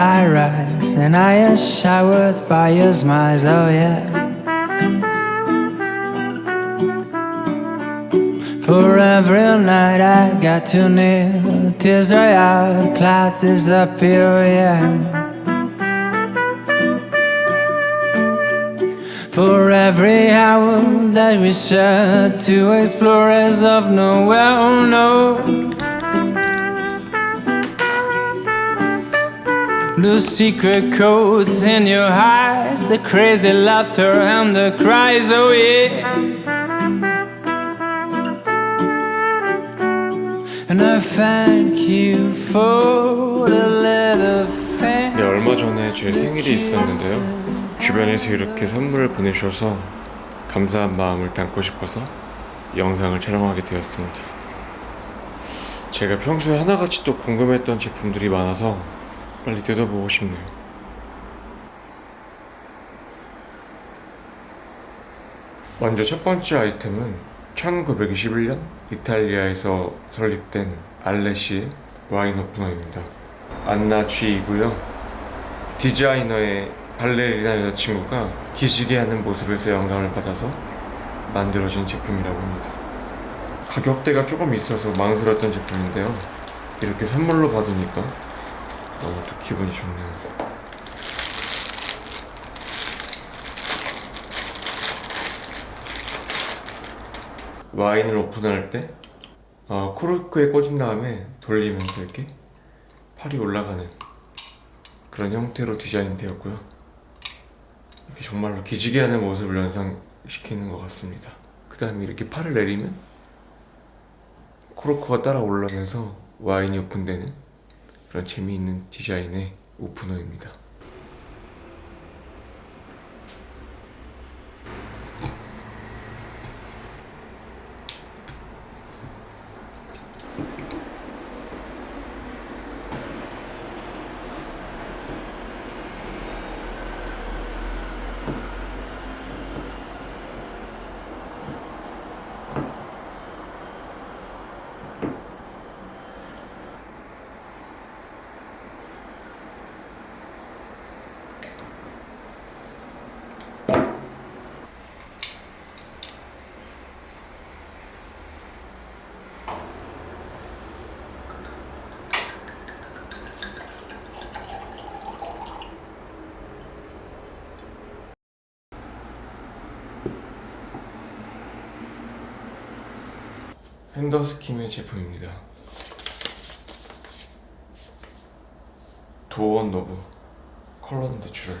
I rise and I am showered by your smiles, oh yeah. For every night I got too near, tears dry out, clouds disappear, oh yeah. For every hour that we share, two explorers of nowhere, oh no. The secret codes in your eyes, the crazy laughter and the cries, oh yeah. And I thank you for the little things. 네, 얼마 전에 제 생일이 있었는데요. 주변에서 이렇게 선물을 보내주셔서 감사한 마음을 담고 싶어서 영상을 촬영하게 되었습니다. 제가 평소에 하나같이 또 궁금했던 제품들이 많아서 빨리 뜯어보고 싶네요. 먼저 첫 번째 아이템은 1921년 이탈리아에서 설립된 알레시의 와인 오프너입니다. 안나 쥐이고요. 디자이너의 발레리나 여자친구가 기지개 하는 모습에서 영감을 받아서 만들어진 제품이라고 합니다. 가격대가 조금 있어서 망설였던 제품인데요. 이렇게 선물로 받으니까 너무 또 기분이 좋네요. 와인을 오픈할 때 어, 코르크에 꽂은 다음에 돌리면서 이렇게 팔이 올라가는 그런 형태로 디자인 되었고요. 이렇게 정말로 기지개 하는 모습을 연상시키는 것 같습니다. 그 다음에 이렇게 팔을 내리면 코르크가 따라 올라오면서 와인이 오픈되는 그런 재미있는 디자인의 오프너입니다. 핸더스킴의 제품입니다. 도어 노브 컬러 대출을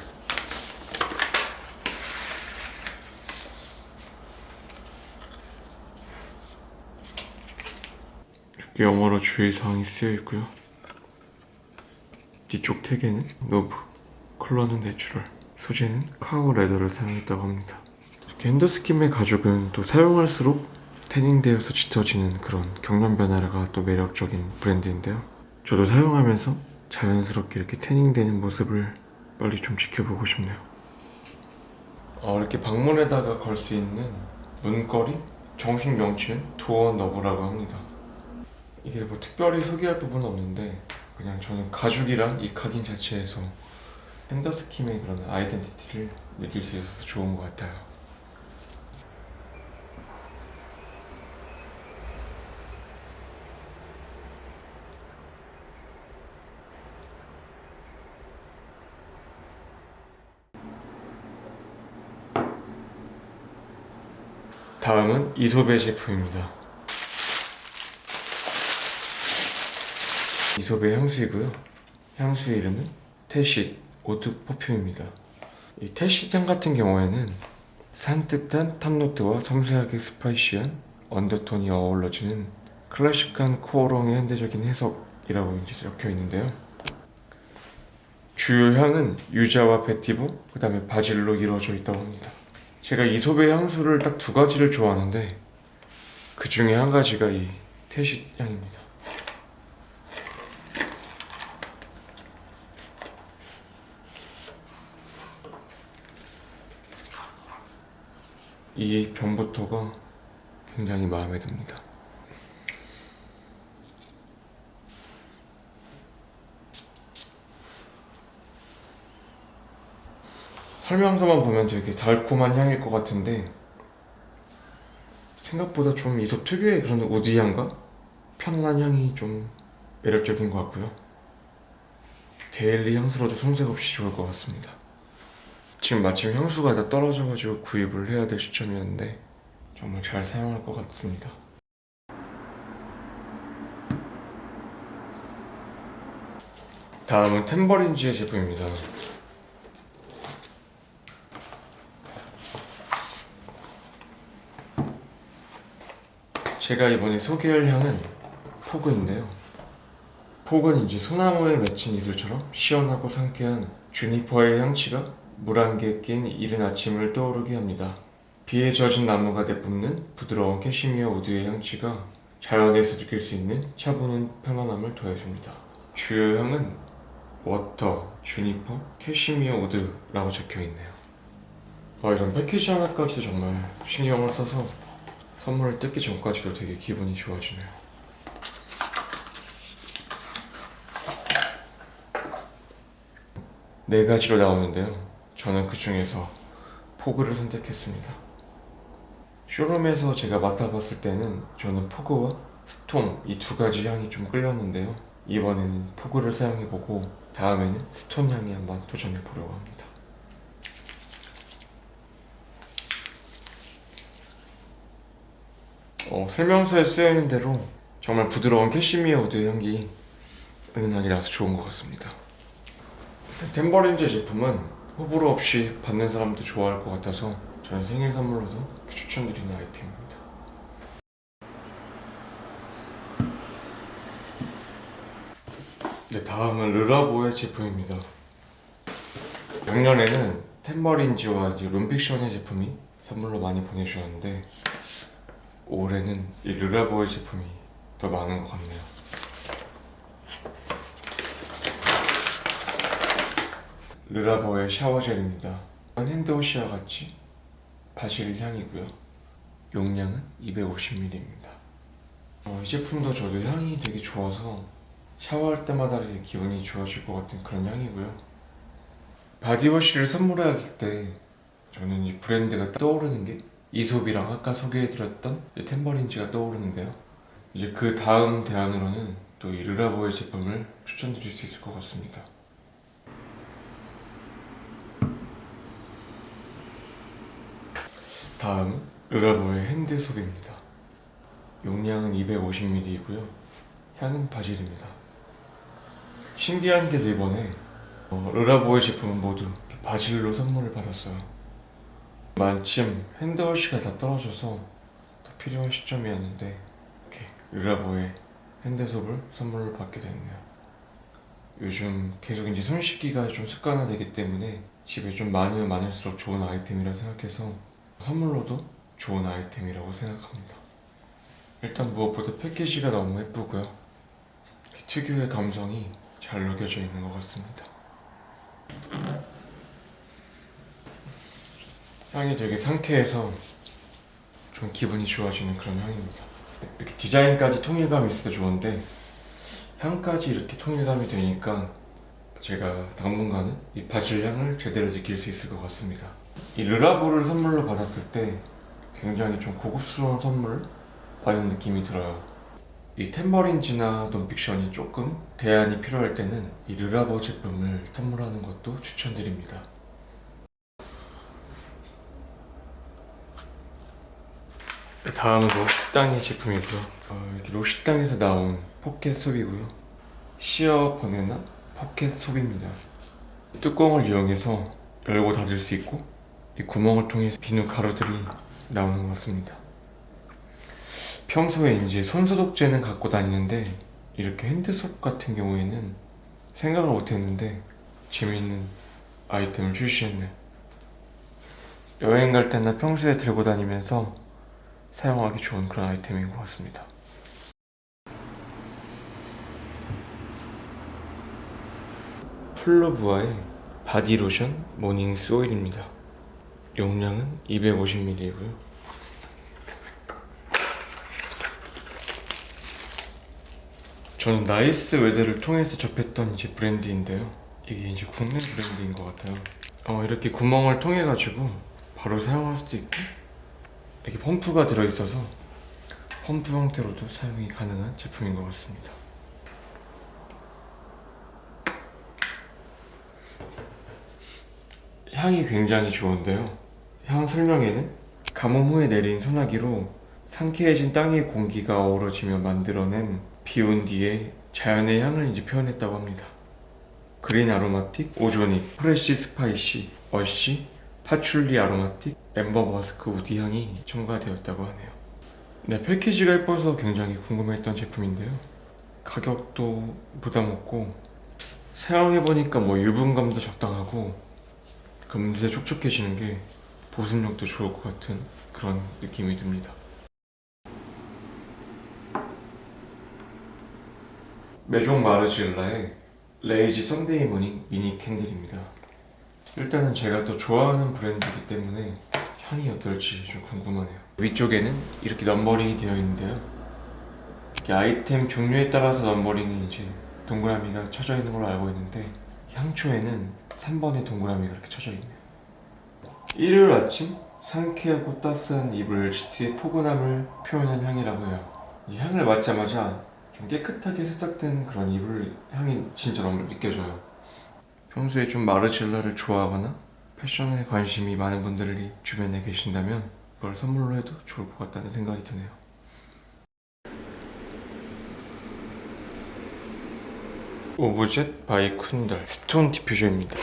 이렇게 영어로 주의사항이 쓰여 있고요. 뒤쪽 택에는 노브, 컬러는 내추럴, 소재는 카우 레더를 사용했다고 합니다. 이렇게 핸더스킴의 가죽은 또 사용할수록 태닝되어서 짙어지는 그런 경련 변화가 또 매력적인 브랜드인데요. 저도 사용하면서 자연스럽게 이렇게 태닝되는 모습을 빨리 좀 지켜보고 싶네요. 어, 이렇게 방문에다가 걸 수 있는 문거리 정식 명칭은 도어 너브라고 합니다. 이게 뭐 특별히 소개할 부분은 없는데 그냥 저는 가죽이랑 이 각인 자체에서 핸더스킴의 그런 아이덴티티를 느낄 수 있어서 좋은 것 같아요. 다음은 이솝의 제품입니다. 이솝의 향수이고요. 향수의 이름은 태쉿 오드 퍼퓸입니다. 이 태쉿 향 같은 경우에는 산뜻한 탑노트와 섬세하게 스파이시한 언더톤이 어우러지는 클래식한 코어롱의 현대적인 해석이라고 이제 적혀 있는데요. 주요 향은 유자와 베티보, 그 다음에 바질로 이루어져 있다고 합니다. 제가 이솝의 향수를 딱 두 가지를 좋아하는데 그 중에 한 가지가 이 태쉿 향입니다. 이 병부터가 굉장히 마음에 듭니다. 설명서만 보면 되게 달콤한 향일 것 같은데 생각보다 좀 이솝 특유의 그런 우디향과 편안한 향이 좀 매력적인 것 같고요. 데일리 향수로도 손색 없이 좋을 것 같습니다. 지금 마침 향수가 다 떨어져가지고 구입을 해야 될 시점이었는데 정말 잘 사용할 것 같습니다. 다음은 템버린지의 제품입니다. 제가 이번에 소개할 향은 포그인데요. 포그는 이제 소나무에 맺힌 이슬처럼 시원하고 상쾌한 주니퍼의 향취가 물 안개에 낀 이른 아침을 떠오르게 합니다. 비에 젖은 나무가 내뿜는 부드러운 캐시미어 우드의 향취가 자연에서 느낄 수 있는 차분한 편안함을 더해줍니다. 주요 향은 워터, 주니퍼, 캐시미어 우드라고 적혀 있네요. 아, 이런 패키지 하나까지도 정말 신경을 써서 선물을 뜯기 전까지도 되게 기분이 좋아지네요. 네 가지로 나오는데요. 저는 그 중에서 포그를 선택했습니다. 쇼룸에서 제가 맡아봤을 때는 저는 포그와 스톤 이두 가지 향이 좀 끌렸는데요. 이번에는 포그를 사용해보고 다음에는 스톤 향이 한번 도전해보려고 합니다. 어, 설명서에 쓰여 있는 대로 정말 부드러운 캐시미어 우드 향기 은은하게 나서 좋은 것 같습니다. 일단 템버린즈 제품은 호불호 없이 받는 사람도 좋아할 것 같아서 저는 생일 선물로도 추천드리는 아이템입니다. 네, 다음은 르라보의 제품입니다. 작년에는 템버린지와 이제 룸픽션의 제품이 선물로 많이 보내주셨는데 올해는 이 르라보의 제품이 더 많은 것 같네요. 르라보의 샤워젤입니다. 핸드워시와 같이 바질 향이고요. 용량은 250ml입니다. 어, 이 제품도 저도 향이 되게 좋아서 샤워할 때마다 기분이 좋아질 것 같은 그런 향이고요. 바디워시를 선물할 때 저는 이 브랜드가 떠오르는 게 이솝이랑 아까 소개해드렸던 이 템버린지가 떠오르는데요. 이제 그 다음 대안으로는 또 이 르라보의 제품을 추천드릴 수 있을 것 같습니다. 다음은 르라보의 핸드솝입니다. 용량은 250ml이고요. 향은 바질입니다. 신기한 게 이번에 어, 르라보의 제품은 모두 바질로 선물을 받았어요. 마침 핸드워시가 다 떨어져서 더 필요한 시점이었는데 이렇게 르라보의 핸드솝을 선물로 받게 됐네요. 요즘 계속 이제 손 씻기가 좀 습관화되기 때문에 집에 좀 많으면 많을수록 좋은 아이템이라 생각해서 선물로도 좋은 아이템이라고 생각합니다. 일단 무엇보다 패키지가 너무 예쁘고요. 그 특유의 감성이 잘 녹여져 있는 것 같습니다. 향이 되게 상쾌해서 좀 기분이 좋아지는 그런 향입니다. 이렇게 디자인까지 통일감이 있어서 좋은데 향까지 이렇게 통일감이 되니까 제가 당분간은 이 바질 향을 제대로 느낄 수 있을 것 같습니다. 이 르라보를 선물로 받았을 때 굉장히 좀 고급스러운 선물을 받은 느낌이 들어요. 이 템버린지나 논픽션이 조금 대안이 필요할 때는 이 르라보 제품을 선물하는 것도 추천드립니다. 다음은 로식당의 제품이고요. 어, 로식당에서 나온 포켓 솝이고요. 시어 버네나 포켓 솝입니다. 뚜껑을 이용해서 열고 닫을 수 있고 이 구멍을 통해 비누 가루들이 나오는 것 같습니다. 평소에 이제 손소독제는 갖고 다니는데 이렇게 핸드솝 같은 경우에는 생각을 못했는데 재미있는 아이템을 출시했네요. 여행 갈 때나 평소에 들고 다니면서 사용하기 좋은 그런 아이템인 것 같습니다. 플로부아의 바디로션 모닝스 오일입니다. 용량은 250ml이고요. 저는 나이스 웨더를 통해서 접했던 이제 브랜드인데요. 이게 이제 국내 브랜드인 것 같아요. 어, 이렇게 구멍을 통해 가지고 바로 사용할 수도 있고 이렇게 펌프가 들어 있어서 펌프 형태로도 사용이 가능한 제품인 것 같습니다. 향이 굉장히 좋은데요. 향 설명에는 가뭄 후에 내린 소나기로 상쾌해진 땅의 공기가 어우러지며 만들어낸 비온 뒤에 자연의 향을 이제 표현했다고 합니다. 그린 아로마틱, 오조닉, 프레시 스파이시, 어시, 파출리 아로마틱, 엠버 머스크 우디 향이 첨가되었다고 하네요. 네, 패키지가 예뻐서 굉장히 궁금했던 제품인데요. 가격도 부담 없고 사용해보니까 뭐 유분감도 적당하고 금세 촉촉해지는 게 보습력도 좋을 것 같은 그런 느낌이 듭니다. 메종 마르질라의 레이지 썬데이 모닝 미니 캔들입니다. 일단은 제가 또 좋아하는 브랜드이기 때문에 향이 어떨지 좀 궁금하네요. 위쪽에는 이렇게 넘버링이 되어 있는데요. 이렇게 아이템 종류에 따라서 넘버링이 이제 동그라미가 쳐져 있는 걸로 알고 있는데 향초에는 3번의 동그라미가 이렇게 쳐져 있네요. 일요일 아침 상쾌하고 따스한 이불 시트의 포근함을 표현한 향이라고 해요. 이 향을 맡자마자 좀 깨끗하게 세탁된 그런 이불 향이 진짜 너무 느껴져요. 평소에 좀 마르질라를 좋아하거나 패션에 관심이 많은 분들이 주변에 계신다면 이걸 선물로 해도 좋을 것 같다는 생각이 드네요. 오브젯 바이 쿤달 스톤 디퓨저입니다.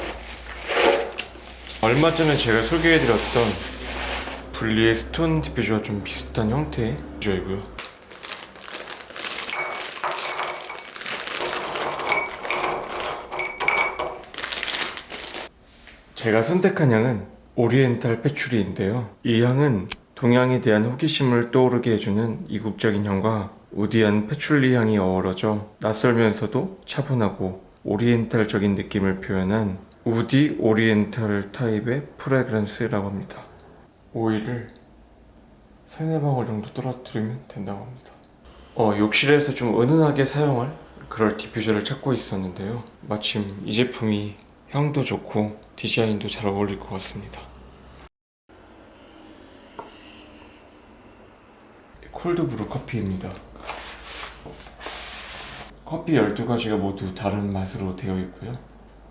얼마 전에 제가 소개해드렸던 분리의 스톤 디퓨저와 좀 비슷한 형태의 디퓨저이고요. 제가 선택한 향은 오리엔탈 패츄리인데요. 이 향은 동양에 대한 호기심을 떠오르게 해주는 이국적인 향과 우디한 패출리 향이 어우러져 낯설면서도 차분하고 오리엔탈적인 느낌을 표현한 우디 오리엔탈 타입의 프레그런스라고 합니다. 오일을 세네 방울 정도 떨어뜨리면 된다고 합니다. 어, 욕실에서 좀 은은하게 사용할 그럴 디퓨저를 찾고 있었는데요. 마침 이 제품이 향도 좋고 디자인도 잘 어울릴 것 같습니다. 콜드브루 커피입니다. 커피 12가지가 모두 다른 맛으로 되어 있고요.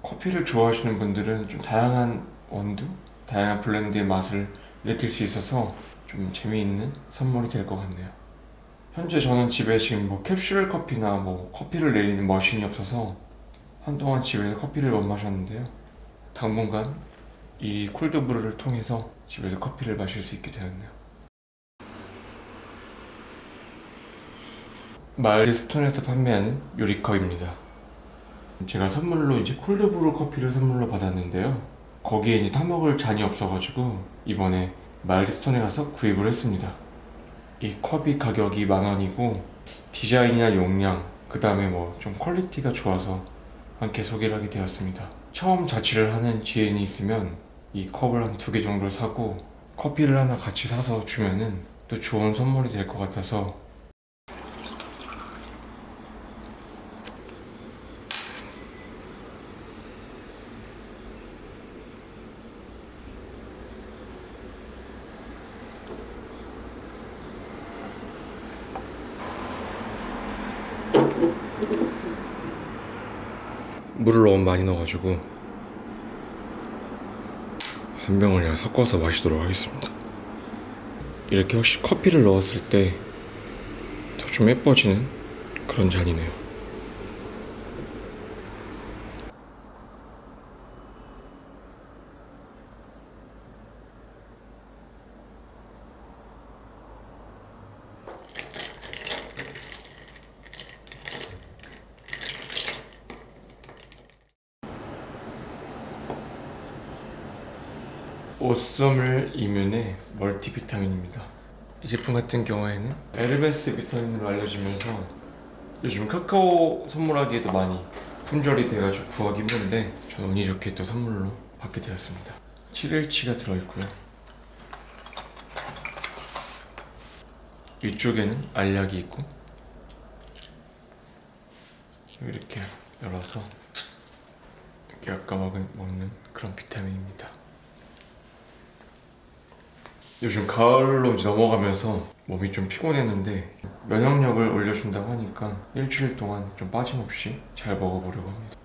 커피를 좋아하시는 분들은 좀 다양한 원두, 다양한 블렌드의 맛을 느낄 수 있어서 좀 재미있는 선물이 될 것 같네요. 현재 저는 집에 지금 뭐 캡슐 커피나 뭐 커피를 내리는 머신이 없어서 한동안 집에서 커피를 못 마셨는데요. 당분간 이 콜드브루를 통해서 집에서 커피를 마실 수 있게 되었네요. 마일드 스톤에서 판매하는 요리컵입니다. 제가 선물로 이제 콜드브루 커피를 선물로 받았는데요. 거기에 이제 타먹을 잔이 없어가지고 이번에 마일드 스톤에 가서 구입을 했습니다. 이 컵이 가격이 만 원이고 디자인이나 용량 그 다음에 뭐 좀 퀄리티가 좋아서 함께 소개를 하게 되었습니다. 처음 자취를 하는 지인이 있으면 이 컵을 한 두 개 정도 사고 커피를 하나 같이 사서 주면은 또 좋은 선물이 될 것 같아서 물을 너무 많이 넣어가지고 한 병을 그냥 섞어서 마시도록 하겠습니다. 이렇게 혹시 커피를 넣었을 때 더 좀 예뻐지는 그런 잔이네요. 오썸을 이면의 멀티비타민입니다. 이 제품 같은 경우에는 에르메스 비타민으로 알려지면서 요즘 카카오 선물하기에도 많이 품절이 돼가지고 구하기 힘든데 저는 운이 좋게 또 선물로 받게 되었습니다. 7일치가 들어있고요. 위쪽에는 알약이 있고 이렇게 열어서 이렇게 아까 먹은, 먹는 그런 비타민입니다. 요즘 가을로 이제 넘어가면서 몸이 좀 피곤했는데 면역력을 올려준다고 하니까 일주일 동안 좀 빠짐없이 잘 먹어보려고 합니다.